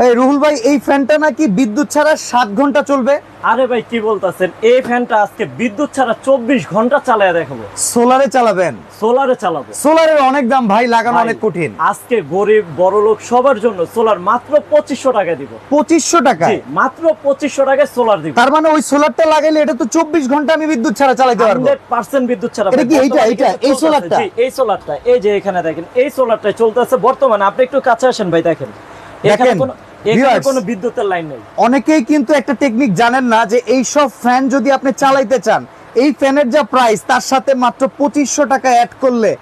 এই রুহুল ভাই এই ফ্যানটা নাকি বিদ্যুৎ ছাড়া সাত ঘণ্টা চলবে? আরে ভাই কি বলতাছেন? এই ফ্যানটা আজকে বিদ্যুৎ ছাড়া চব্বিশ ঘণ্টা চালায় দেখাবো। সোলারে চালাবেন? সোলারে চালাবো। সোলারের অনেক দাম ভাই লাগানো অনেক কঠিন। আজকে গরিব বড় লোক সবার জন্য সোলার মাত্র পঁচিশশো টাকা দিব। পঁচিশশো টাকা মাত্র পঁচিশশো টাকায় সোলার দিব। তার মানে ওই সোলারটা লাগাইলে এটা তো চব্বিশ ঘণ্টা আমি বিদ্যুৎ ছাড়া চালাতে পারব। পার্সেন্ট বিদ্যুৎ ছাড়া এটা কি এইটা, এইটা, এই। সোলারটা? এই সোলারটা এই যে এখানে দেখেন এই সোলারটা চলতেছে বর্তমানে। আপনি একটু কাছে আসেন ভাই দেখেন। দেখেন, বিদ্যুতের লাইন নেই। অনেকেই কিন্তু একটা টেকনিক জানেন না যে এই সব ফ্যান যদি আপনি চালাইতে চান এই ফ্যানের যা প্রাইস তার সাথে মাত্র পঁচিশশো টাকা অ্যাড করলে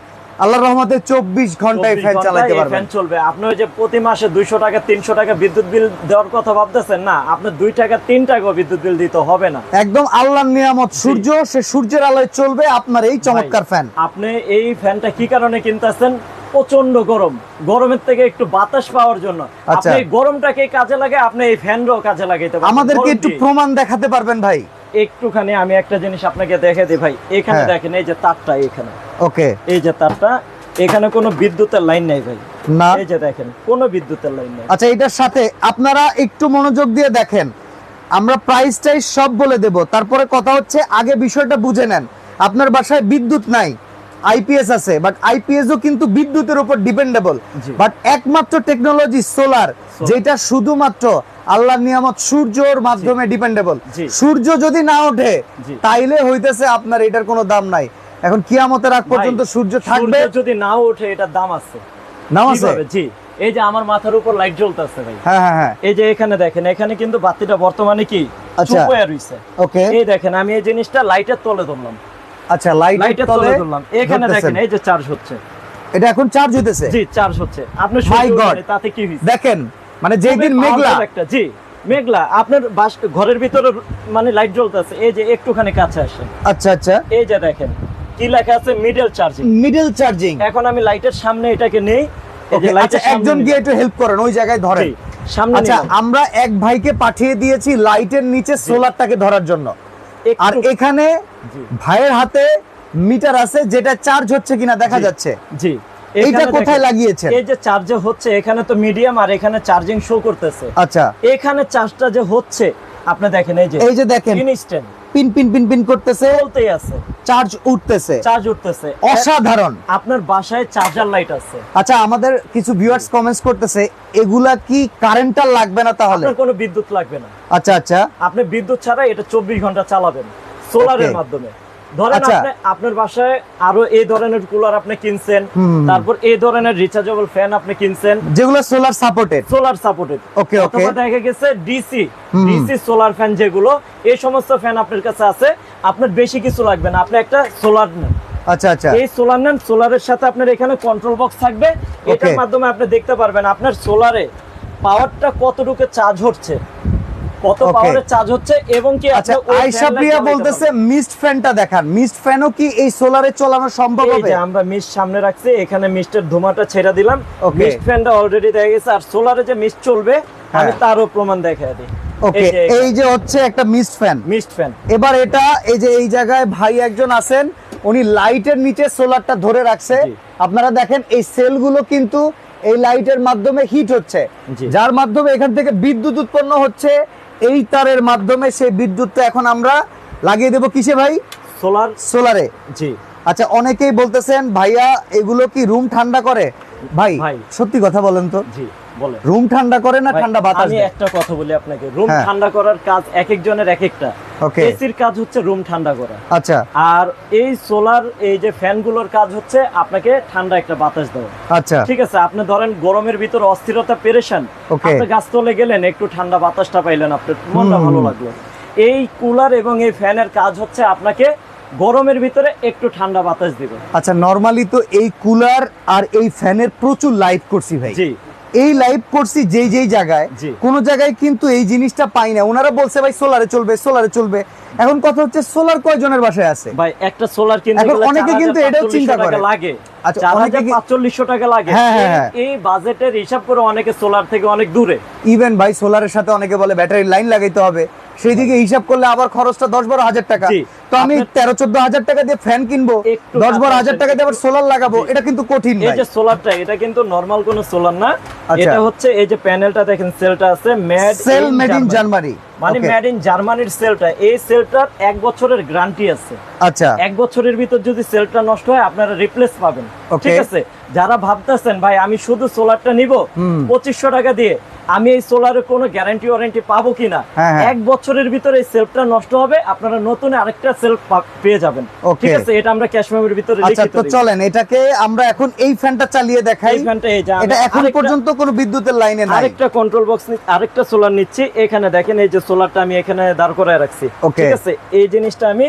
আল্লাহ রহমতে চব্বিশ ঘন্টায় ফ্যান চালাইতে পারবেন। ফ্যান চলবে। আপনি ওই যে প্রতি মাসে দুইশো টাকা তিনশো টাকা বিদ্যুৎ বিল দেওয়ার কথা ভাবতেছেন না আপনার দুই টাকা তিন টাকা বিদ্যুৎ বিল দিতে হবে না। একদম আল্লাহর নিয়ামত সূর্য সে সূর্যের আলোয় চলবে আপনার এই চমৎকার ফ্যান আপনি এই ফ্যানটা কি কারণে কিনতেছেন? প্রচণ্ড গরম। গরমের থেকে একটু বাতাস পাওয়ার জন্য। আচ্ছা। আপনি গরমটাকে কাজে লাগে আপনি এই ফ্যানটাও কাজে লাগাইতে পারবেন। আমাদেরকে একটু প্রমাণ দেখাতে পারবেন ভাই। একটুখানি আমি একটা জিনিস আপনাকে দেখে দিই ভাই। এখানে হ্যাঁ। দেখেন এই যে তারটা এখানে। ওকে। এই যে তারটা এখানে কোনো বিদ্যুতের লাইন নাই ভাই। না। এই যে দেখেন কোনো বিদ্যুতের লাইন নাই। আচ্ছা এটার সাথে আপনারা একটু মনোযোগ দিয়ে দেখেন। আমরা প্রাইস টাইস সব বলে দেব। তারপরে কথা হচ্ছে আগে বিষয়টা বুঝে নেন। আপনার বাসায় বিদ্যুৎ নাই। আইপিএস আছে বাট আইপিএসও কিন্তু বিদ্যুতের উপর ডিপেন্ডেবল বাট একমাত্র টেকনোলজি সোলার যেটা শুধুমাত্র আল্লাহর নিয়ামত সূর্যর মাধ্যমে ডিপেন্ডেবল সূর্য যদি না ওঠে তাইলে হইতেছে আপনার এটার কোনো দাম নাই। এখন কিয়ামতের আগ পর্যন্ত সূর্য থাকবে। যদি না ওঠে এটার দাম আছে। নাও আছে? জি। এই যে আমার মাথার উপর লাইট জ্বলতেছে ভাই। হ্যাঁ হ্যাঁ হ্যাঁ। এই যে এখানে দেখেন এখানে কিন্তু বাতিটা বর্তমানে কি? আচ্ছা। ওকে এই দেখেন আমি এই জিনিসটা লাইটের তলে ধরলাম। আচ্ছা লাইট লাইটের তলে ধরলাম এখানে দেখেন এই যে চার্জ হচ্ছে। এটা এখন চার্জ হইতেছে? জি চার্জ হচ্ছে। আপনি God. ওঠে, তাতে কি হইছে? দেখেন মানে যেই দিন মেঘলা। একটা জি মেঘলা। আপনার বাস ঘরের ভিতরে মানে লাইট জ্বলতেছে। এই যে একটুখানি কাছে আসেন। আচ্ছা আচ্ছা। এই যে দেখেন কি লেখা আছে? মিডল চার্জিং মিডল চার্জিং এখন আমি লাইটের সামনে এটাকে নেই। এই যে আচ্ছা একজন গিয়ে একটু হেল্প করেন ওই জায়গায় ধরেন। সামনে আচ্ছা আমরা এক ভাইকে পাঠিয়ে দিয়েছি লাইটের নিচে সোলারটাকে ধরার জন্য। আর এখানে ভাইয়ের হাতে মিটার আছে যেটা চার্জ হচ্ছে কিনা দেখা যাচ্ছে। জি। কোথায় লাগিয়েছে এই যে চার্জে হচ্ছে এখানে তো মিডিয়াম আর এখানে চার্জিং শো করতেছে। আচ্ছা। এখানে চার্জটা যে হচ্ছে আপনি দেখেন এই যে এই যে দেখেন। Instant pin pin pin pin করতেছে। চলতেই আছে। চার্জ উঠতেছে। চার্জ উঠতেছে। অসাধারণ। আপনার বাসায় চার্জার লাইট আছে। আচ্ছা আমাদের কিছু ভিউয়ার্স কমেন্টস করতেছে এগুলা কি কারেন্টার লাগবে না তাহলে? কোনো বিদ্যুৎ লাগবে না। আচ্ছা আচ্ছা। আপনি বিদ্যুৎ ছাড়া এটা চব্বিশ ঘণ্টা চালাবেন সোলারের. মাধ্যমে। ধরেন আচ্ছা। আপনি আপনার বাসায় আরও এই ধরনের কুলার আপনি কিনছেন তারপর এই ধরনের রিচার্জেবল ফ্যান আপনি কিনছেন। যেগুলো solar supported solar supported okay okay দেখা গেছে ডিসি ডিসি সোলার ফ্যান যেগুলো এই সমস্ত ফ্যান আপনার কাছে আছে। আপনার বেশি কিছু লাগবে না আপনি একটা সোলার নেন। আচ্ছা আচ্ছা। এই সোলার নেন সোলারের সাথে আপনার এখানে কন্ট্রোল বক্স থাকবে। এটার মাধ্যমে আপনি দেখতে পারবেন আপনার সোলারে পাওয়ারটা কতটুকু চার্জ হচ্ছে। কত Okay. পাওয়ারে চার্জ হচ্ছে এবং কি আচ্ছা আয়শা প্রিয়া বলতেছে মিস্ট ফ্যানটা দেখান। মিস্ট ফ্যানও কি এই সোলারে চালানো সম্ভব। এই হবে? যে আমরা মিস্ট সামনে রাখছি এখানে মিস্টের ধোঁয়াটা ছেড়ে দিলাম। মিস্ট ফ্যানটা অলরেডি দেখা গেছে আর সোলারে যে মিস্ট চলবে আমি হ্যাঁ। তারও প্রমাণ দেখাই দিই। ওকে এই যে হচ্ছে একটা মিস্ট ফ্যান মিস্ট ফ্যান এবার এটা এই যে এই জায়গায় ভাই একজন আছেন উনি লাইটের নিচে সোলারটা ধরে রাখছে। আপনারা দেখেন এই সেলগুলো কিন্তু এই লাইটের মাধ্যমে হিট হচ্ছে। যার মাধ্যমে এখান থেকে বিদ্যুৎ উৎপন্ন হচ্ছে এই তারের মাধ্যমে সেই বিদ্যুৎটা এখন আমরা লাগিয়ে দেব কিসে ভাই? সোলার সোলারে জি। আচ্ছা অনেকেই বলতেছেন ভাইয়া এগুলো কি রুম ঠান্ডা করে? ভাই ভাই। সত্যি কথা বলেন তো। জি রুম ঠান্ডা করে না ঠান্ডা বাতাস আমি একটা কথা বলি আপনাকে। রুম হ্যাঁ। ঠান্ডা করার কাজ এক একজনের এক একটা। Okay. এসির কাজ হচ্ছে রুম ঠান্ডা করা। আচ্ছা। আর এই সোলার এই যে ফ্যানগুলোর কাজ হচ্ছে আপনাকে ঠান্ডা একটা বাতাস দেওয়া। আচ্ছা। ঠিক আছে আপনি ধরেন গরমের ভিতর অস্থিরতা Okay. আপনি গাছতলে গেলেন একটু ঠান্ডা বাতাসটা পাইলেন আপনার মনটা ভালো লাগল। এই কুলার এবং এই ফ্যানের কাজ হচ্ছে আপনাকে গরমের ভিতরে একটু ঠান্ডা বাতাস দিবে। আচ্ছা নরমালি তো এই কুলার আর এই ফ্যানের প্রচুর লাইট করছি ভাই। জি। এই লাইভ করছি যেই যেই জায়গায় কোন জায়গায় কিন্তু এই জিনিসটা পাই না। ওনারা বলছে ভাই সোলারে চলবে সোলারে চলবে। এখন কথা হচ্ছে সোলার কয়জনের বাসায় আছে? ভাই একটা সোলার কিনতে গেলে অনেকে কিন্তু এটাও চিন্তা করে। লাগে। আচ্ছা, চার অনেকে হাজার কি- পাঁচচল্লিশশো টাকা লাগে। হ্যাঁ, হ্যাঁ, এই- হ্যাঁ। বাজেটের হিসাব করে অনেকে সোলার থেকে অনেক দূরে। ইভেন ভাই সোলারের সাথে অনেকে বলে ব্যাটারি লাইন লাগাইতে হবে। সেই দিকে হিসাব করলে আবার খরচটা দশ বারো হাজার টাকা। তো আমি তেরো চোদ্দ হাজার টাকা দিয়ে ফ্যান কিনবো দশ বারো হাজার টাকা দিয়ে আবার সোলার লাগাবো এটা কিন্তু কঠিন এই যে সোলারটা এটা কিন্তু নরমাল কোনো সোলার না। এটা হচ্ছে এই যে প্যানেলটা দেখেন সেলটা আছে made cell made in Germany মানে মেড ইন জার্মানির সেলটা। এই সেলটার এক বছরের গ্যারান্টি আছে। আচ্ছা। এক বছরের ভিতর যদি সেলটা নষ্ট হয় আপনারা রিপ্লেস পাবেন। ঠিক আছে? যারা ভাবতেছেন ভাই আমি শুধু সোলারটা নিব। পঁচিশশো টাকা দিয়ে আমি এই সোলারের কোনো গ্যারান্টি ওয়ারেন্টি পাবো কিনা? হ্যাঁ, হ্যাঁ। এক বছরের ভিতরে এই সেলফটা নষ্ট হবে আপনারা নতুন আরেকটা সেলফ পেয়ে যাবেন। ঠিক আছে? এটা আমরা ক্যাশ মেমোরির ভিতরে আচ্ছা তো চলেন এটাকে আমরা এখন এই ফ্যানটা চালিয়ে দেখাই। এই ফ্যানটা এই যে এটা এখন পর্যন্ত কোনো বিদ্যুতের লাইনে নাই। আরেকটা কন্ট্রোল বক্স আরেকটা সোলার নিচ্ছি। এখানে দেখেন এই যে সোলারটা আমি এখানে দাঁড় করায় রাখছি। ঠিক আছে? এই জিনিসটা আমি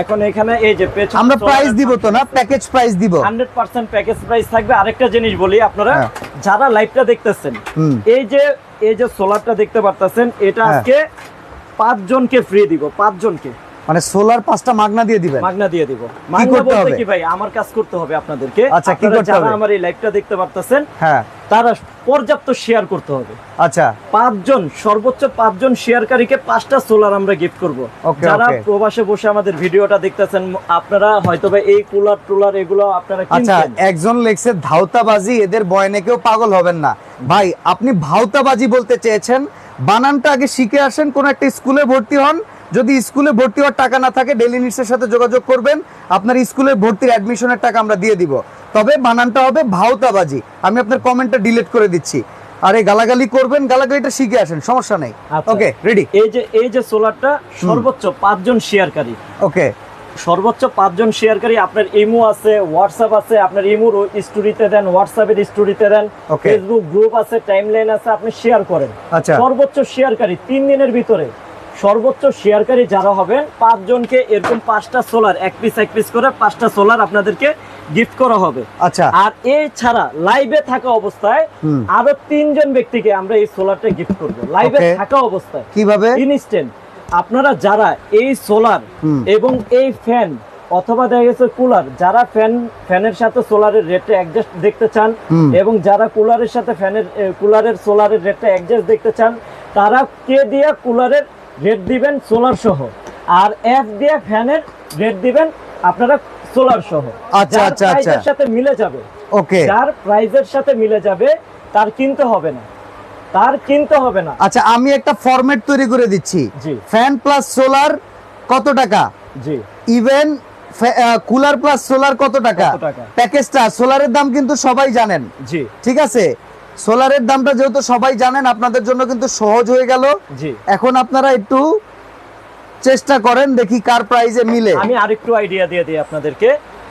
এখন এখানে এই যে আমরা প্রাইস দিব তো না? প্যাকেজ প্রাইস দিব। হান্ড্রেড পার্সেন্ট প্যাকেজ প্রাইস থাকবে। আরেকটা জিনিস বলি আপনারা হ্যাঁ। যারা লাইভটা দেখতেছেন এই যে এই যে সোলারটা দেখতে পারতাছেন এটা হ্যাঁ। আজকে পাঁচ জনকে ফ্রি দিব পাঁচ জনকে মানে সোলার পাঁচটা মাগনা দিয়ে দিবেন। মাগনা দিয়ে দিব। মাগনা করতে হবে? কি ভাই আমার কাজ করতে হবে আপনাদেরকে। আচ্ছা, কি করতে হবে? আমার এই লাইভটা দেখতে পারতেছেন হ্যাঁ। তারা পর্যাপ্ত শেয়ার করতে হবে। আচ্ছা। পাঁচজন সর্বোচ্চ পাঁচজন শেয়ারকারীকে পাঁচটা সোলার আমরা গিফট করব। যারা প্রবাসে বসে আমাদের ভিডিওটা দেখতেছেন আপনারা হয়তো বা এই কুলার টুলার এগুলো আপনারা আচ্ছা একজন লেখছে ধাওতাবাজি এদের বয়নে কেউ পাগল হবেন না। ভাই আপনি ভাওতাবাজি বলতে চেয়েছেন বানানটা আগে শিখে আসেন কোন একটা স্কুলে ভর্তি হন যদি স্কুলে ভর্তি হওয়ার টাকা না থাকে ডেলি নিটসের সাথে যোগাযোগ করবেন। আপনার স্কুলের ভর্তির অ্যাডমিশনের টাকা আমরা দিয়ে দিব। তবে বানানটা হবে ভাওতাবাজি। আমি আপনার কমেন্টটা ডিলিট করে দিচ্ছি। আরে গালাগালি করবেন গালাগালিটা শিখে আসেন সমস্যা নেই। আচ্ছা। ওকে রেডি এই যে এই যে সোলারটা সর্বোচ্চ পাঁচজন শেয়ারকারী ওকে সর্বোচ্চ পাঁচজন শেয়ারকারী আপনার ইমো আছে হোয়াটসঅ্যাপ আছে আপনার ইমোর স্টোরিতে দেন হোয়াটসঅ্যাপের স্টোরিতে দেন. ফেসবুক গ্রুপ আছে টাইমলাইন আছে আপনি শেয়ার করেন। আচ্ছা। সর্বোচ্চ শেয়ারকারী তিন দিনের ভিতরে। সর্বোচ্চ শেয়ারকারী যারা হবেন পাঁচজনকে এরকম পাঁচটা সোলার এক পিস এক পিস করে পাঁচটা সোলার আপনাদেরকে গিফট করা হবে। আচ্ছা। আর এছাড়া লাইভে থাকা অবস্থায়। আরও তিনজন ব্যক্তিকে আমরা এই সোলারটা গিফট করব। লাইভে থাকা অবস্থায়। কীভাবে? ইনস্ট্যান্ট আপনারা যারা এই সোলার এবং এই ফ্যান অথবা দেখা গেছে কুলার যারা ফ্যান ফ্যানের সাথে সোলারের রেটটা অ্যাডজাস্ট দেখতে চান এবং যারা কুলারের সাথে ফ্যানের কুলারের সোলারের রেটটা অ্যাডজাস্ট দেখতে চান তারা কে দিয়ে কুলারের রেট দিবেন সোলার সহ। আর এফ দিয়ে ফ্যানের রেট দিবেন আপনারা সোলার সহ। আচ্ছা, আচ্ছা, আচ্ছা। সাথে মিলে যাবে। ওকে। যার প্রাইজের সাথে মিলে যাবে তার কিনতে হবে না। তার কিনতে হবে না। আচ্ছা আমি একটা ফরম্যাট তৈরি করে দিচ্ছি। জি। ফ্যান প্লাস সোলার কত টাকা? জি। ইভেন কুলার প্লাস সোলার কত টাকা? কত টাকা? প্যাকেজটা সোলারের দাম কিন্তু সবাই জানেন। জি। ঠিক আছে? সোলারের দামটা যেহেতু সবাই জানেন আপনাদের জন্য কিন্তু সহজ হয়ে গেল। এখন আপনারা একটু চেষ্টা করেন দেখি কার প্রাইজে মিলে। আমি আরেকটু আইডিয়া দিয়ে দিই আপনাদেরকে।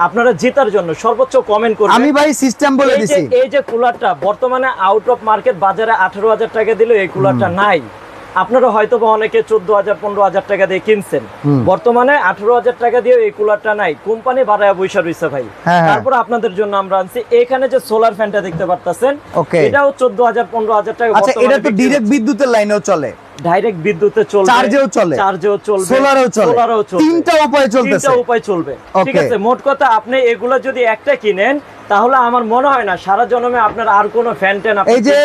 আপনারা জেতার জন্য সর্বোচ্চ কমেন্ট করবেন। আমি ভাই সিস্টেম বলে দিছি। এই যে কুলারটা বর্তমানে আউট অফ মার্কেট বাজারে আঠারো হাজার টাকা দিলো এই কুলারটা নাই। আপনারা হয়তো বা অনেকে চোদ্দ হাজার পনেরো হাজার টাকা দিয়ে কিনছেন। বর্তমানে আঠারো হাজার টাকা দিয়ে এই কুলারটা নাই। কোম্পানি বাড়ায় বৈশা রয়েছে ভাই। হ্যাঁ, হ্যাঁ। তারপর আপনাদের জন্য আমরা আনছি। এখানে যে সোলার ফ্যানটা দেখতে পারতেছেন এটাও চোদ্দ হাজার পনেরো হাজার টাকা আচ্ছা এটা তো ডিরেক্ট বিদ্যুতের লাইনেও চলে। ডাইরেক্ট বিদ্যুতে চলবে চার্জেও চলে। চার্জেও চলবে সোলারেও চলে। সোলারেও চলবে। তিনটা উপায় চলতেছে। তিনটা উপায় চলবে। ঠিক আছে মোট কথা আপনি এগুলো যদি একটা কিনেন তাহলে আমার মনে হয় না সারা জন্মে আপনার আর কোনো ফ্যান আপনি এই যে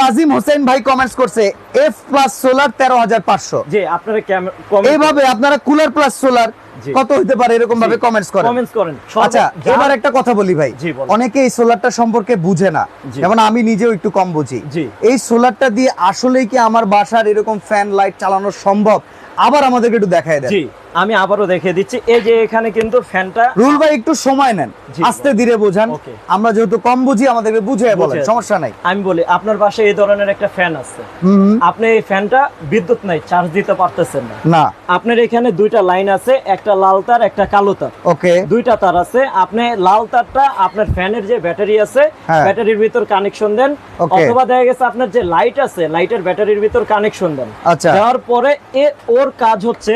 তাজিম হোসেন ভাই কমেন্টস করছে এফ প্লাস সোলার তেরো হাজার পাঁচশো। যে আপনারা কমেন্ট এইভাবে আপনারা কুলার প্লাস সোলার কত হতে পারে এরকম ভাবে কমেন্টস করেন? কমেন্টস করেন। আচ্ছা এবার একটা কথা বলি ভাই। অনেকে এই সোলারটা সম্পর্কে বুঝে না। যেমন আমি নিজেও একটু কম বুঝি। জি। এই সোলারটা দিয়ে আসলেই কি আমার বাসার এরকম ফ্যান লাইট চালানো সম্ভব? আবার আমাদেরকে একটু দেখায় দেন। জি। আমি আবারও দেখিয়ে দিচ্ছি। এই যে এখানে কিন্তু ফ্যানটা রুল ভাই একটু সময় নেন। আস্তে ধীরে বোঝান। আমরা যেহেতু কম বুঝি আমাদেরকে বুঝে বলেন সমস্যা নাই। আমি বলি আপনার বাসায় এই ধরনের একটা ফ্যান আছে। আপনি এই ফ্যানটা বিদ্যুৎ নাই চার্জ দিতে পারতেছেন না। না। আপনার এখানে দুইটা লাইন আছে একটা লাল তার একটা কালো তার। ওকে। দুইটা তার আছে। আপনি লাল তারটা আপনার ফ্যানের যে ব্যাটারি আছে হ্যাঁ। ব্যাটারির ভিতর কানেকশন দেন। অথবা দেখা গেছে আপনার যে লাইট আছে লাইটের ব্যাটারির ভিতর কানেকশন দেন। আচ্ছা। দেওয়ার পরে এ ওর কাজ হচ্ছে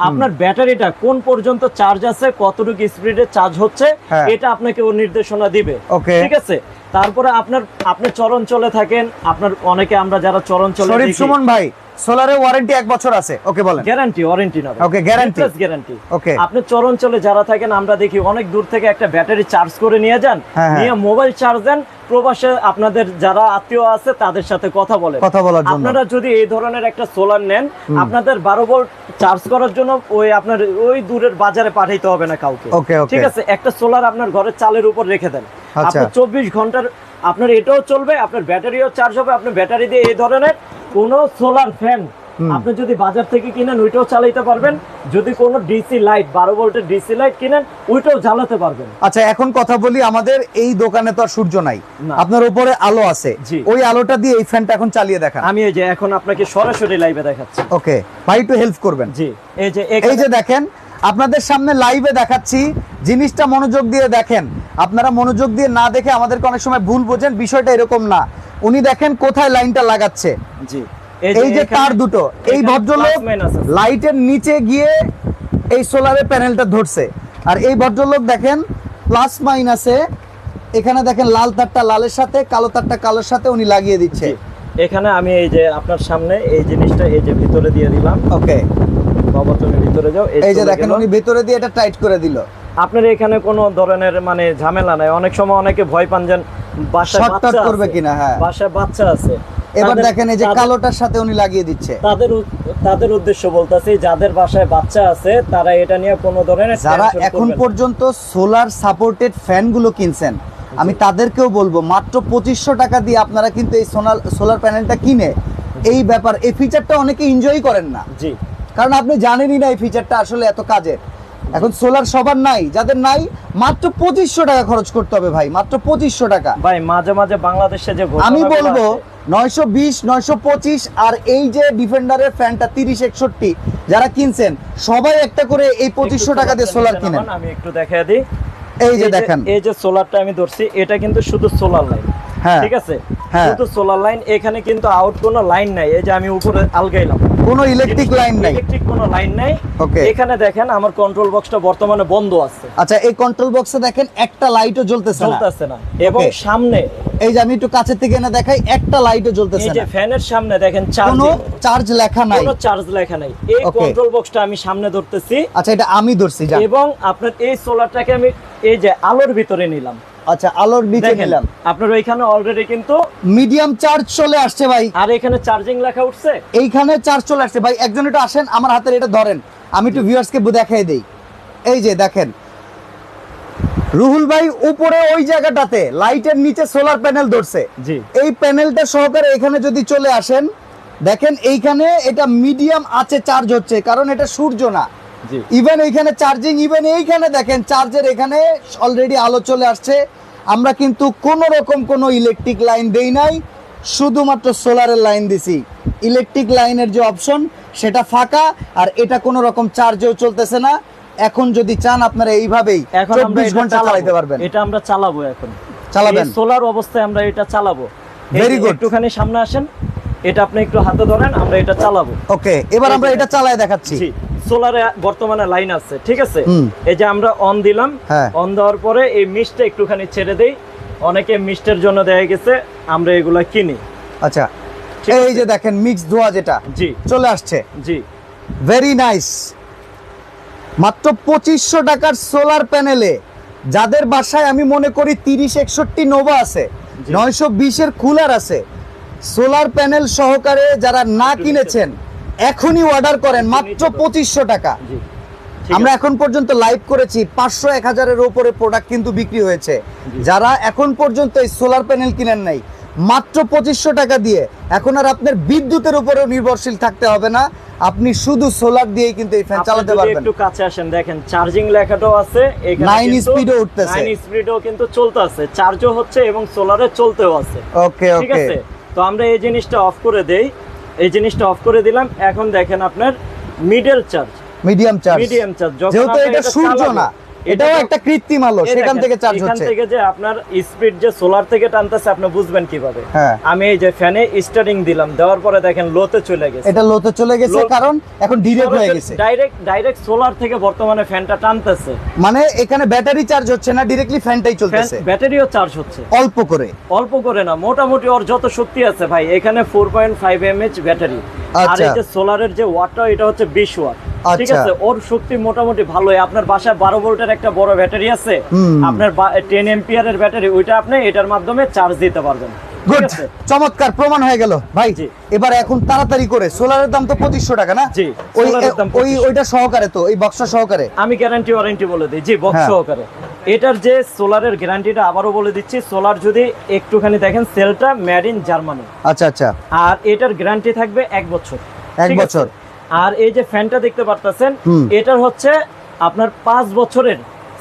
আপনার ব্যাটারিটা কোন পর্যন্ত চার্জ আছে কতটুকু স্পিডে চার্জ হচ্ছে হ্যাঁ। এটা আপনাকে ও নির্দেশনা দিবে. ঠিক আছে তারপরে আপনার আপনি চরণ চলে থাকেন আপনার অনেকে আমরা যারা চরণ চলে শরীফ সুমন ভাই সোলারের ওয়ারেন্টি এক বছর আছে। ওকে বলেন। গ্যারান্টি ওয়ারেন্টি না Okay, guarantee. Guarantee Okay. আপনি চরঞ্চলে যারা থাকেন আমরা দেখি অনেক দূর থেকে একটা ব্যাটারি চার্জ করে নিয়ে যান। হ্যাঁ, হ্যাঁ। নিয়ে মোবাইল চার্জ দেন। প্রবাসে আপনাদের যারা আত্মীয় আছে তাদের সাথে কথা বলেন। কথা বলার জন্য। আপনারা যদি এই ধরনের একটা সোলার নেন আপনাদের বারো ভোল্ট চার্জ করার জন্য ওই আপনার ওই দূরের বাজারে পাঠাইতে হবে না কাউকে. ঠিক আছে? একটা সোলার আপনার ঘরের চালের উপর রেখে দেন। আচ্ছা। আপনার চব্বিশ ঘণ্টার আপনার এটাও চলবে আপনার ব্যাটারিও চার্জ হবে আপনার ব্যাটারি দিয়ে এই ধরনের কোন সোলার ফ্যান আপনি যদি বাজার থেকে কিনেন ওইটাও চালাইতে পারবেন। যদি কোনো ডিসি লাইট বারো ভোল্টের ডিসি লাইট কিনেন ওইটাও জ্বালাতে পারবেন। আচ্ছা এখন কথা বলি আমাদের এই দোকানে তো আর সূর্য নাই। আপনার উপরে আলো আছে। ওই আলোটা দিয়ে এই ফ্যানটা এখন চালিয়ে দেখান। আমি এই যে এখন আপনাকে সরাসরি লাইভে দেখাচ্ছি। ওকে ভাই একটু হেল্প করবেন। জি এই যে এই যে দেখেন আপনাদের সামনে লাইভে দেখাচ্ছি জিনিসটা মনোযোগ দিয়ে দেখেন। আপনারা মনোযোগ দিয়ে না দেখে আমাদেরকে অনেক সময় ভুল বোঝেন বিষয়টা এরকম না। উনি দেখেন কোথায় লাইনটা লাগাচ্ছে। জি। এই যে তার দুটো এই ভদ্রলোক। লাইটের নিচে গিয়ে এই সোলারের প্যানেলটা ধরছে। আর এই ভদ্রলোক দেখেন প্লাস মাইনাসে এখানে দেখেন লাল তারটা লালের সাথে কালো তারটা কালোর সাথে উনি লাগিয়ে দিচ্ছে। এখানে আমি এই যে আপনার সামনে এই জিনিসটা এই যে ভিতরে দিয়ে দিলাম। ওকে ভিতরে যাও এই যে দেখেন উনি ভেতরে দিয়ে এটা টাইট করে দিল। আপনার এখানে কোনো ধরনের মানে ঝামেলা নাই। অনেক সময় অনেকে ভয় পান যে বাসায় Short-cut বাচ্চা করবে কিনা, হ্যাঁ। বাসায় বাচ্চা আছে। এবার দেখেন এই যে কালোটার সাথে উনি লাগিয়ে দিচ্ছে। তাদের তাদের উদ্দেশ্য বলতেছি যাদের বাসায় বাচ্চা আছে তারা এটা নিয়ে কোনো ধরনের যারা এখন পর্যন্ত সোলার সাপোর্টেড ফ্যানগুলো কিনছেন আমি তাদেরকেও বলব মাত্র পঁচিশশো টাকা দিয়ে আপনারা কিন্তু এই সোনার সোলার প্যানেলটা কিনে এই ব্যাপার এই ফিচারটা অনেকে এনজয় করেন না। জি। কারণ আপনি জানেনই না এই ফিচারটা আসলে এত কাজের। এখন সোলার সবার নাই যাদের নাই মাত্র পঁচিশশো টাকা খরচ করতে হবে ভাই মাত্র পঁচিশশো টাকা। ভাই মাঝে মাঝে বাংলাদেশে যে আমি বলব নয়শো বিশ নয়শো পঁচিশ আর এই যে ডিফেন্ডারের ফ্যানটা তিরিশ একষট্টি যারা কিনছেন সবাই একটা করে এই পঁচিশশো টাকা দিয়ে সোলার কিনেন। আমি একটু দিই। এই যে দেখেন। এই যে সোলারটা আমি ধরছি এটা কিন্তু শুধু সোলার হ্যাঁ ঠিক আছে? হ্যাঁ। শুধু সোলার লাইন এখানে কিন্তু আউট কোনো লাইন নাই। এই যে আমি উপরে আলগাইলাম। কোনো ইলেকট্রিক লাইন নাই? ইলেকট্রিক কোনো লাইন নাই। Okay. এখানে দেখেন আমার কন্ট্রোল বক্সটা বর্তমানে বন্ধ আছে। আচ্ছা এই কন্ট্রোল বক্সে দেখেন একটা লাইটও জ্বলতেছে না। চলতেছে না। এবং সামনে এই যে আমি একটু কাছের থেকে এনে দেখাই একটা লাইটও এই জ্বলতেছে যে ফ্যানের সামনে দেখেন কোনো চার্জ লেখা নাই। কোনো চার্জ লেখা নাই। এই কন্ট্রোল বক্সটা আমি সামনে ধরতেছি। আচ্ছা এটা আমি ধরছি এবং আপনার এই সোলারটাকে আমি এই যে আলোর ভিতরে নিলাম। আচ্ছা আলোর নিচে নিলাম আপনার ওইখানে অলরেডি কিন্তু মিডিয়াম চার্জ চলে আসছে ভাই। আর এখানে চার্জিং লেখা উঠছে? এইখানে চার্জ চলে আসছে। ভাই একজন একটু আসেন আমার হাতের এটা ধরেন। আমি একটু ভিউয়ার্সকে দেখাই দেই। এই যে দেখেন। রুহুল ভাই উপরে ওই জায়গাটাতে লাইটের নিচে সোলার প্যানেল ধরছে। জি। এই প্যানেলটা সহকারে এখানে যদি চলে আসেন দেখেন এইখানে এটা মিডিয়াম আছে চার্জ হচ্ছে কারণ এটা সূর্য না। ইভেন এইখানে চার্জিং ইভেন এইখানে দেখেন চার্জের এখানে অলরেডি আলো চলে আসছে। আমরা কিন্তু কোনো রকম কোনো ইলেকট্রিক লাইন দেই নাই শুধুমাত্র সোলারের লাইন দিছি। ইলেকট্রিক লাইনের যে অপশন সেটা ফাঁকা আর এটা কোনো রকম চার্জেও চলতেছে না। এখন যদি চান আপনারা এইভাবেই চব্বিশ ঘণ্টা। চালাইতে পারবেন। এটা আমরা চালাবো এখন। চালাবেন? সোলার অবস্থায় আমরা এটা চালাবো। ভেরি গুড একটুখানি সামনে আসেন এটা আপনি একটু হাতে ধরেন আমরা এটা চালাবো। ওকে এবার আমরা এটা চালায় দেখাচ্ছি। জি। সোলারে বর্তমানে লাইন আছে ঠিক আছে? এই যে আমরা অন দিলাম হ্যাঁ। অন দেওয়ার পরে এই মিষ্টি একটুখানি ছেড়ে দেই। অনেকে মিষ্টের জন্য দেয়া গেছে আমরা এগুলা কিনি। আচ্ছা এই যে দেখেন মিক্স ধোয়া যেটা জি। চলে আসছে। জি। ভেরি নাইস মাত্র পঁচিশশো টাকার সোলার প্যানেলে যাদের বাসায় আমি মনে করি তিরিশ একষট্টি নোভা আছে। নয়শো বিশের কুলার আছে সোলার প্যানেল সহকারে যারা না কিনেছেন এখনই অর্ডার করেন মাত্র পঁচিশশো টাকা। আমরা এখন পর্যন্ত লাইভ করেছি পাঁচশো এক হাজারের উপরে প্রোডাক্ট কিন্তু বিক্রি হয়েছে। যারা এখন পর্যন্ত এই সোলার প্যানেল কিনেন নাই মাত্র পঁচিশশো টাকা দিয়ে এখন আর আপনার বিদ্যুতের উপরেও নির্ভরশীল থাকতে হবে না। আপনি শুধু সোলার দিয়েই কিন্তু এই ফ্যান চালাতে পারবেন। একটু কাছে আসেন দেখেন চার্জিং লেখাটাও আছে Nine speed ও উঠতেছে। নাইন স্পিডও কিন্তু চলতে আছে চার্জও হচ্ছে এবং সোলারে চলতেও আছে। ওকে ঠিক ওকে আছে? তো আমরা এই জিনিসটা অফ করে দেই। এই জিনিসটা অফ করে দিলাম। এখন দেখেন আপনার middle charge medium charge medium charge যেহেতু এটা সূর্য না। এটাও এটা- একটা কৃত্রিম আলো সেখান থেকে চার্জ হচ্ছে। থেকে যে আপনার স্পিড যে সোলার থেকে টানতেছে আপনি বুঝবেন কীভাবে। হ্যাঁ। আমি এই যে ফ্যানে স্টার্টিং দিলাম দেওয়ার পরে দেখেন লোতে চলে গেছে। এটা লোতে চলে গেছে কারণ এখন ডিরেক্ট হয়ে গেছে। ডাইরেক্ট ডাইরেক্ট সোলার থেকে বর্তমানে ফ্যানটা টানতেছে। মানে এখানে ব্যাটারি চার্জ হচ্ছে না ডিরেক্টলি ফ্যানটাই ফ্যান চলতেছে। ব্যাটারিও চার্জ হচ্ছে। অল্প করে। অল্প করে না মোটামুটি ওর যত শক্তি আছে ভাই এখানে four point five mAh battery আর আচ্ছা। এই যে সোলারের যে ওয়াটটা এটা হচ্ছে বিশ ওয়াট। ঠিক আচ্ছা। আছে? ওর শক্তি মোটামুটি ভালোই। আপনার বাসায় বারো ভোল্টের একটা বড় ব্যাটারি আছে। আপনার টেন এম্পিয়ারের ব্যাটারি ওইটা আপনি এটার মাধ্যমে চার্জ দিতে পারবেন। গুড চমৎকার প্রমাণ হয়ে গেল। ভাই এবার এখন তাড়াতাড়ি করে সোলারের দাম তো পঁচিশশো টাকা না? ওই ওই ওইটা সহকারে তো এই বক্সটা সহকারে? আমি গ্যারান্টি ওয়ারেন্টি বলে দিই। জি বক্স হ্যাঁ। সহকারে। এটার যে সোলারের গ্যারান্টিটা আবারও বলে দিচ্ছি সোলার যদি একটুখানি দেখেন সেলটা মেড ইন জার্মানি আচ্ছা আচ্ছা। আর এটার গ্যারান্টি থাকবে এক বছর। এক বছর। আর এই যে ফ্যানটা দেখতে পারতেছেন। এটার হচ্ছে আপনার পাঁচ বছরের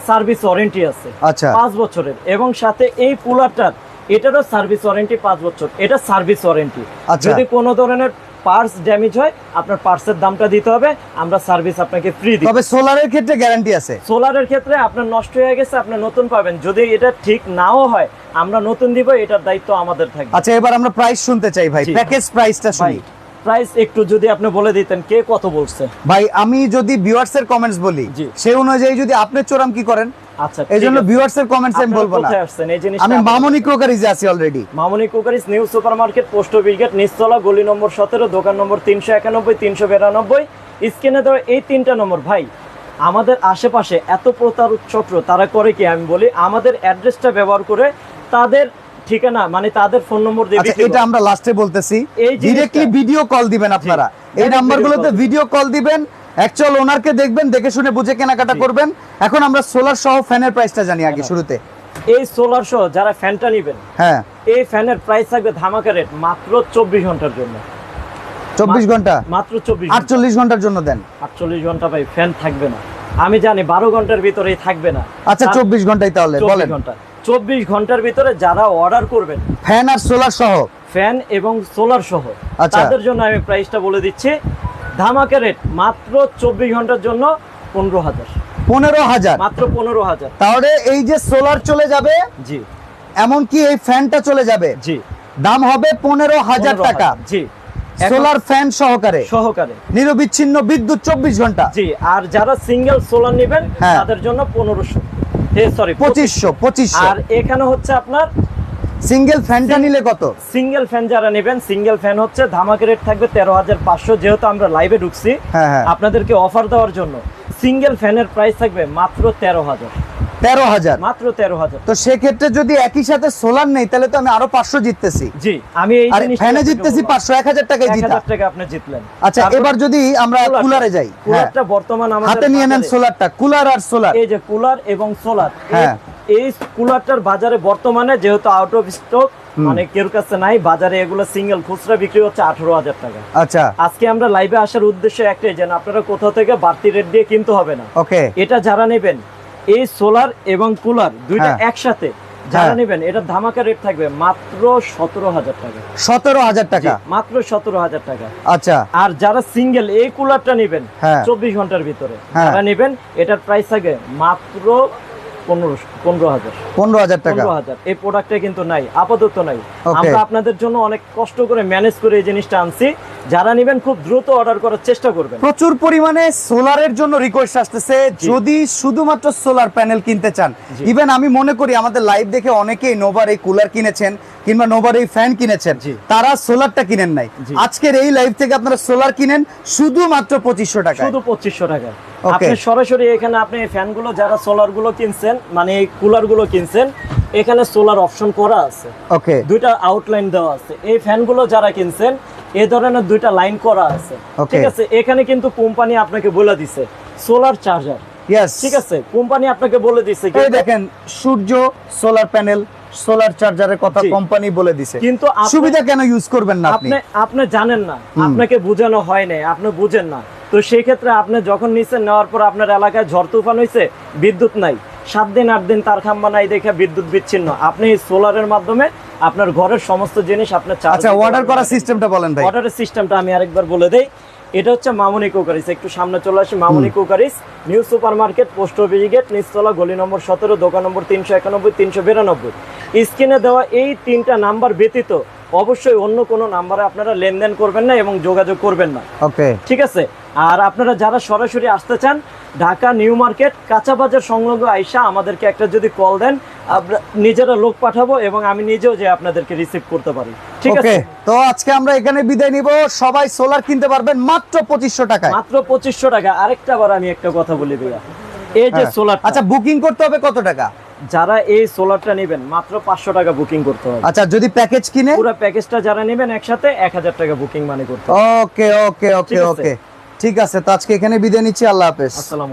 সার্ভিস ওয়ারেন্টি আছে। আচ্ছা। পাঁচ বছরের। এবং সাথে এই কুলারটার এটারও সার্ভিস ওয়ারেন্টি পাঁচ বছর। এটা সার্ভিস ওয়ারেন্টি। আচ্ছা। যদি কোনো ধরনের পার্টস ড্যামেজ হয় আপনার পার্টসের দামটা দিতে হবে আমরা সার্ভিস আপনাকে ফ্রি দিই তবে সোলারের ক্ষেত্রে গ্যারান্টি আছে। সোলারের ক্ষেত্রে আপনার নষ্ট হয়ে গেছে আপনি নতুন পাবেন। যদি এটা ঠিক নাও হয় আমরা নতুন দিব এটার দায়িত্ব আমাদের থাকবে। আচ্ছা এবার আমরা প্রাইস শুনতে চাই ভাই। প্যাকেজ প্রাইসটা শুনি। প্রাইস একটু যদি আপনি বলে দিতেন কে কত বলছে? ভাই আমি যদি ভিউয়ার্স এর কমেন্টস বলি। সেই অনুযায়ী যদি আপনি চোরাম কি করেন? আচ্ছা এই জন্য। ভিউয়ার্স এর কমেন্টস আমি বলব না। আমি মামনি ক্রোকারিজে আছি already Mamoni crockeries new super market post brigade নিচতলা গলি নম্বর সতেরো দোকান নম্বর তিনশো একানব্বই তিনশো বিরানব্বই। স্ক্রিনে দেওয়া এই তিনটা নম্বর ভাই আমাদের আশেপাশে এত প্রতারক চক্র তারা করে কি আমি বলি আমাদের অ্যাড্রেসটা ব্যবহার করে তাদের ঠিকানা মানে তাদের ফোন নম্বর দিয়ে আচ্ছা এটা আমরা লাস্টে বলতেছি। এই ডিরেক্টলি ভিডিও কল দিবেন আপনারা। এই নাম্বারগুলোতে ভিডিও কল দিবেন অ্যাকচুয়াল ওনারকে দেখবেন দেখে শুনে বুঝে কেনাকাটা করবেন। এখন আমরা সোলার সহ ফ্যানের প্রাইসটা জানি আগে হ্যাঁ। শুরুতে। এই সোলার সহ যারা ফ্যানটা নেবেন হ্যাঁ। এই ফ্যানের প্রাইস থাকবে ধামাকা রেট মাত্র চব্বিশ ঘণ্টার জন্য। চব্বিশ ঘণ্টা? মাত্র চব্বিশ আটচল্লিশ ঘণ্টার জন্য দেন। আটচল্লিশ ঘণ্টা ভাই ফ্যান থাকবে না। আমি জানি বারো ঘণ্টার ভিতরেই থাকবে না। আচ্ছা চব্বিশ ঘন্টাই তাহলে বলেন। ঘণ্টা। চব্বিশ ঘণ্টার ভিতরে যারা অর্ডার করবেন ফ্যান আর সোলার সহ। ফ্যান এবং সোলার সহ। আচ্ছা। তাদের জন্য আমি প্রাইসটা বলে দিচ্ছি ধামাকা রেট মাত্র চব্বিশ ঘণ্টার জন্য পনেরো হাজার। পনেরো হাজার। মাত্র পনেরো হাজার। তাহলে এই যে সোলার চলে যাবে জি। এমনকি এই ফ্যানটা চলে যাবে জি। দাম হবে পনেরো হাজার টাকা। জি। সোলার ফ্যান সহকারে। সহকারে। নিরবিচ্ছিন্ন বিদ্যুৎ চব্বিশ ঘণ্টা। জি আর যারা সিঙ্গেল সোলার নেবেন হ্যাঁ। তাদের জন্য পনেরোশো। সরি আর এখানে হচ্ছে আপনার সিঙ্গেল ফ্যানটা নিলে কত? সিঙ্গেল ফ্যান যারা নেবেন সিঙ্গেল ফ্যান হচ্ছে ধামাকা রেট থাকবে তেরো হাজার পাঁচশো যেহেতু আমরা লাইভে ঢুকছি হ্যাঁ হ্যাঁ। আপনাদেরকে অফার দেওয়ার জন্য। সিঙ্গেল ফ্যানের প্রাইস থাকবে মাত্র তেরো হাজার। তেরো হাজার। মাত্র তেরো হাজার। তো সেক্ষেত্রে যদি একই সাথে সোলার নেই তাহলে তো আমি আরও পাঁচশো জিততেছি। জি আমি ফ্যানে জিততেছি পাঁচশো এক হাজার টাকায় এক জিতা টাকা আপনি জিতলেন। আচ্ছা এবার যদি আমরা কুলারে যাই হ্যাঁ। কুলারটা বর্তমান আমাদের হাতে নিয়ে নেন সোলারটা কুলার আর সোলার এই যে কুলার এবং সোলার হ্যাঁ। এই কুলারটার বাজারে বর্তমানে যেহেতু আউট অফ স্টক মানে কেউ কাছে নাই বাজারে এগুলো সিঙ্গেল খুচরা বিক্রি হচ্ছে আঠারো হাজার টাকা। আচ্ছা। আজকে আমরা লাইভে আসার উদ্দেশ্য একটাই যেন আপনারা কোথাও থেকে বাড়তি রেট দিয়ে কিনতে হবে না। ওকে এটা যারা নেবেন এই সোলার এবং কুলার দুইটা হ্যাঁ। একসাথে যারা হ্যাঁ। নেবেন এটা ধামাকা রেট থাকবে মাত্র সতেরো হাজার টাকা সতেরো হাজার টাকা মাত্র সতেরো হাজার টাকা আচ্ছা আর যারা সিঙ্গেল এই কুলারটা নেবেন হ্যাঁ। চব্বিশ ঘণ্টার ভিতরে। যারা নেবেন এটার প্রাইস থাকে মাত্র পনেরো হাজার। পনেরো হাজার টাকা। এই প্রোডাক্টটা কিন্তু নাই আপাতত নাই। আমরা আপনাদের জন্য অনেক কষ্ট করে ম্যানেজ করে এই জিনিসটা আনছি। যারা নেবেন খুব দ্রুত অর্ডার করার চেষ্টা করবেন। প্রচুর পরিমাণে সোলারের জন্য রিকোয়েস্ট আসতেছে। যদি শুধুমাত্র সোলার প্যানেল কিনতে চান। ইভেন আমি মনে করি আমাদের লাইভ দেখে অনেকেই নোভার এই কুলার কিনেছেন কিংবা নোভার এই ফ্যান কিনেছেন। তারা সোলারটা কিনেন নাই। আজকের এই লাইভ থেকে আপনারা সোলার কিনেন শুধুমাত্র পঁচিশশো টাকা শুধু পঁচিশশো টাকা. আপনি সরাসরি এখানে আপনি ফ্যানগুলো যারা সোলারগুলো কিনছেন মানে এই কুলারগুলো কিনছেন এখানে সোলার অপশন করা আছে। ওকে দুইটা আউটলাইন দেওয়া আছে। এই ফ্যানগুলো যারা কিনছেন এই ধরনের দুইটা লাইন করা আছে। ঠিক আছে? এখানে কিন্তু কোম্পানি আপনাকে বলে দিছে সোলার চার্জার ইয়েস ঠিক আছে? কোম্পানি আপনাকে বলে দিছে এই দেখেন সূর্য সোলার প্যানেল সোলার চার্জারের কথা কোম্পানি বলে দিছে। কিন্তু সুবিধা কেন ইউজ করবেন না আপনি? আপনি আপনি জানেন না। আপনাকে বোঝানো হয় নাই। আপনি বুঝেন না। তো সেই ক্ষেত্রে আপনি যখন নিচে নেওয়ার পর আপনার এলাকায় ঝড় তুফান হয়েছে বিদ্যুৎ নাই। সাত দিন আট দিন তার খাম্বা নাই দেখে বিদ্যুৎ বিচ্ছিন্ন। আপনি সোলারের মাধ্যমে আপনার ঘরের সমস্ত জিনিস আপনার আচ্ছা অর্ডার করার সিস্টেমটা বলেন ভাই। অর্ডারের সিস্টেমটা আমি আরেকবার বলে দেই। এটা হচ্ছে মামুনি কুকারিস। একটু সামনে চলে আসি Mamuni crockeries. New super market post office gate নিচতলা গলি নম্বর সতেরো দোকান নম্বর তিনশো একানব্বই তিনশো বিরানব্বই। স্ক্রিনে দেওয়া এই তিনটা নাম্বার ব্যতীত অবশ্যই অন্য কোনো নাম্বারে আপনারা লেনদেন করবেন না এবং যোগাযোগ করবেন না। ওকে। ঠিক আছে? আর আপনারা যারা সরাসরি আসতে চান ঢাকা নিউ মার্কেট কাঁচা বাজার সংলগ্ন আইসা আমাদেরকে একটা যদি কল দেন আমরা নিজেরা লোক পাঠাবো এবং আমি নিজেও যে আপনাদেরকে রিসিভ করতে পারি। ঠিক আছে? তো আজকে আমরা এখানে বিদায় নিব। সবাই সোলার কিনতে পারবেন মাত্র পঁচিশশো টাকা মাত্র পঁচিশশো টাকা। আরেকটা বার আমি একটা কথা বলি ভাইয়া। এই যে হ্যাঁ। সোলার আচ্ছা বুকিং করতে হবে কত টাকা? যারা এই সোলারটা নেবেন মাত্র পাঁচশো টাকা বুকিং করতে হবে। আচ্ছা যদি প্যাকেজ কিনে? পুরো প্যাকেজটা যারা নেবেন একসাথে এক হাজার টাকা বুকিং মানে করতে হবে। ওকে ওকে ওকে ওকে ঠিক আছে তো আজকে এখানে বিদায় নিচ্ছি আল্লাহ হাফেজ। আসসালাম